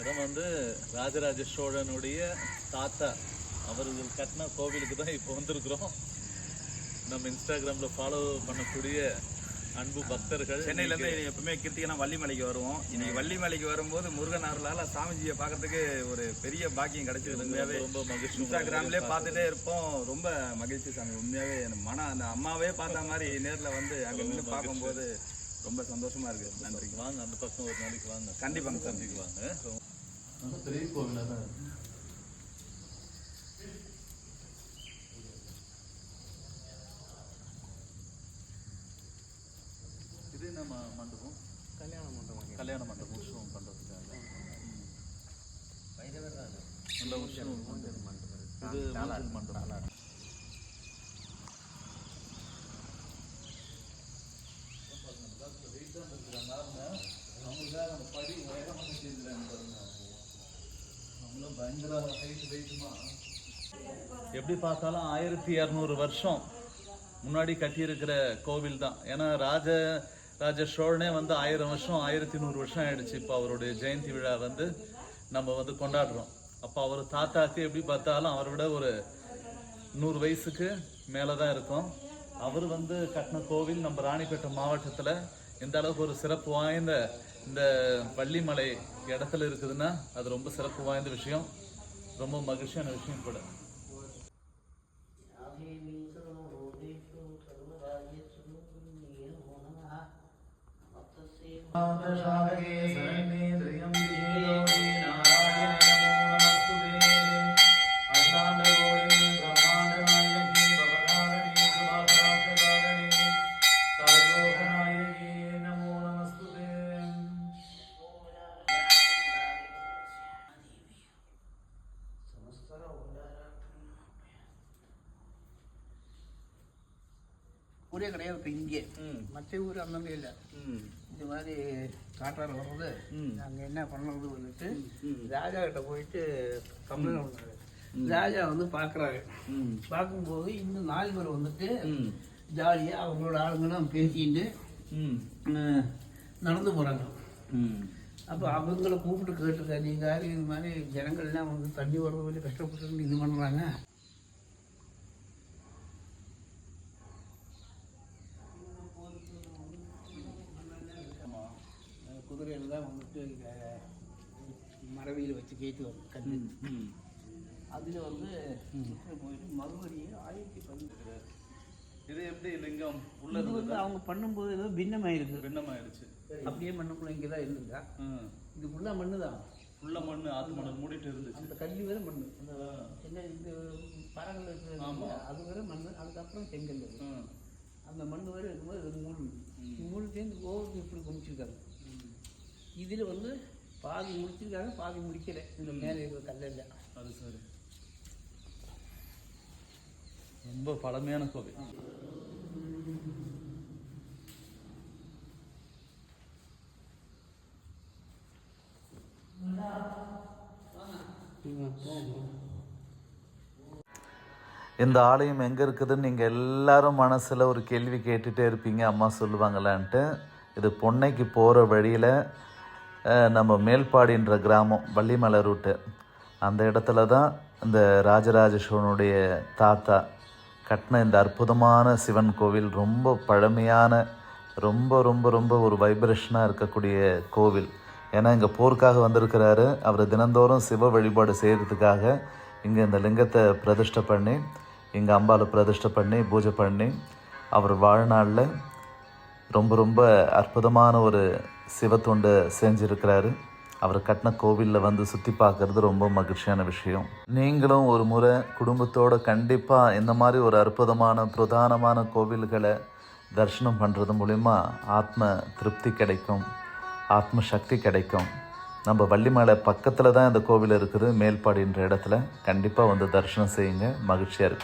இடம் வந்து ராஜராஜ சோழனுடைய தாத்தா. அவர்கள் கட்டின கோவிலுக்கு தான் இப்போ வந்திருக்கிறோம். நம்ம இன்ஸ்டாகிராமில் ஃபாலோ பண்ணக்கூடிய அன்பு பக்தர்கள் சென்னையில இருந்து எப்பவுமே கிருத்திகனா வள்ளிமலைக்கு வருவோம். இன்னைக்கு வள்ளிமலைக்கு வரும்போது முருகன் அருளால சாமிஜியை பார்க்கறதுக்கு ஒரு பெரிய பாக்கியம் கிடைச்சது உண்மையாவே. ரொம்ப மகிழ்ச்சி இன்ஸ்டாகிராம்லயே பார்த்துட்டே இருப்போம். ரொம்ப மகிழ்ச்சி சாமி உண்மையாவே எனக்கு மன அந்த அம்மாவே பார்த்த மாதிரி நேர்ல வந்து அங்க நின்று பார்க்கும்போது ரொம்ப சந்தோஷமா இருக்கு. நன்றி. வாங்க அந்த பக்கம் ஒரு நாளைக்கு வாங்க. கண்டிப்பாங்க சாமி. வாங்க பெரிய கோவிலாக தான் இருக்கு. இது என்ன ம- மண்டபம்? கல்யாண மண்டபம். கல்யாண மண்டபம் உற்சவம் பண்ணுறதுக்காக நல்ல உற்சவம் இது ஊஞ்சல் மண்டபம். எப்படி பார்த்தாலும் ஆயிரத்தி இரநூறு வருஷம் முன்னாடி கட்டியிருக்கிற கோவில் தான். ஏன்னா ராஜ ராஜ சோழனே வந்து ஆயிரம் வருஷம் ஆயிரத்தி நூறு வருஷம் ஆயிடுச்சு. இப்போ அவருடைய ஜெயந்தி விழா வந்து நம்ம வந்து கொண்டாடுறோம். அப்போ அவர் தாத்தாக்கு எப்படி பார்த்தாலும் அவரை விட ஒரு நூறு வயசுக்கு மேலே தான் இருக்கும். அவர் வந்து கட்டின கோவில் நம்ம ராணிப்பேட்டை மாவட்டத்தில் எந்த அளவுக்கு ஒரு சிறப்பு வாய்ந்த இந்த பள்ளிமலை இடத்துல இருக்குதுன்னா அது ரொம்ப சிறப்பு வாய்ந்த விஷயம். ரொம்ப மகிழ்ச்சியான விஷயம் கூட. ஊரே கிடையாது இப்போ இங்கே. மற்ற ஊர் அந்தந்த இல்லை. இந்த மாதிரி காற்றால வர்றது நாங்கள் என்ன பண்ணுறது வந்துட்டு ராஜா கிட்ட போயிட்டு கம்ப்ளைண்ட் பண்ணாரு ராஜா வந்து பார்க்குறாரு பார்க்கும்போது இன்னும் நாலு பேர் வந்துட்டு ஜாலியாக அவங்களோட ஆளுங்கெல்லாம் பேசிட்டு நடந்து போகிறாங்க அப்போ அவங்கள கூப்பிட்டு கேட்டிருக்காரு நீங்கள் யாரும் இது மாதிரி ஜனங்கள்லாம் வந்து தண்ணி வர்றது வந்து கஷ்டப்பட்டு இது பண்ணுறாங்க தான் வந்துட்டு இங்கே மரவியில் வச்சு கேட்டு வரும் கல் அதில் வந்து போயிட்டு மறுபடியும் ஆயிரத்தி பதினெட்டு இது எப்படி லிங்கம் உள்ள வந்து அவங்க பண்ணும்போது ஏதோ பின்னமாயிருக்கு. பின்னமாயிடுச்சு அப்படியே மண்ணுக்குள்ள இங்கே தான் இருந்துருக்கா இது ஃபுல்லாக மண்ணு தான் உள்ள மண்ணு ஆத்து மணல் மூடிட்டு இருந்துச்சு. அந்த கல்வி வேற மண்ணு. அந்த என்ன இந்த இல்லையா, அது வேற மண்ணு அதுக்கப்புறம் செங்கல். அந்த மண் வேற இருக்கும்போது இது மூணு மூணு சேர்ந்து கோவத்துக்கு இப்படி குமிச்சிருக்காங்க இதில் வந்து பாதி முடிச்சிருக்காங்க பாதி முடிக்கல. இந்த மேலே இருக்கிற கல்லில் அது சரி. ரொம்ப பழமையான கோவில். இந்த ஆலயம் எங்கே இருக்குதுன்னு நீங்கள் எல்லாரும் மனசில் ஒரு கேள்வி கேட்டுகிட்டே இருப்பீங்க. அம்மா சொல்லுவாங்களான்ட்டு. இது பொன்னைக்கு போகிற வழியில் நம்ம மேல்பாடின்ற கிராமம் வள்ளிமலை ரூட்டு அந்த இடத்துல தான் இந்த ராஜராஜ சோழனுடைய தாத்தா கட்டின இந்த அற்புதமான சிவன் கோவில். ரொம்ப பழமையான ரொம்ப ரொம்ப ரொம்ப ஒரு வைப்ரேஷனாக இருக்கக்கூடிய கோவில். ஏன்னா இங்கே போருக்காக வந்திருக்கிறாரு. அவர் தினந்தோறும் சிவ வழிபாடு செய்கிறதுக்காக இங்கே இந்த லிங்கத்தை பிரதிஷ்டை பண்ணி இங்கே அம்பாவை பிரதிஷ்டை பண்ணி பூஜை பண்ணி அவர் வாழ்நாளில் ரொம்ப ரொம்ப அற்புதமான ஒரு சிவத்தொண்டை செஞ்சுருக்கிறாரு. அவர் கட்டின கோவிலில் வந்து சுற்றி பார்க்குறது ரொம்ப மகிழ்ச்சியான விஷயம். நீங்களும் ஒரு முறை குடும்பத்தோடு கண்டிப்பாக இந்த மாதிரி ஒரு அற்புதமான பிரதானமான கோவில்களை தரிசனம் பண்ணுறது மூலிமா ஆத்ம திருப்தி கிடைக்கும் ஆத்ம சக்தி கிடைக்கும். நம்ம வள்ளிமலை பக்கத்தில் தான் இந்த கோவில் இருக்குது மேல்பாடின்ற இடத்துல. கண்டிப்பாக வந்து தரிசனம் செய்யுங்க. மகிழ்ச்சியாக இருக்கும்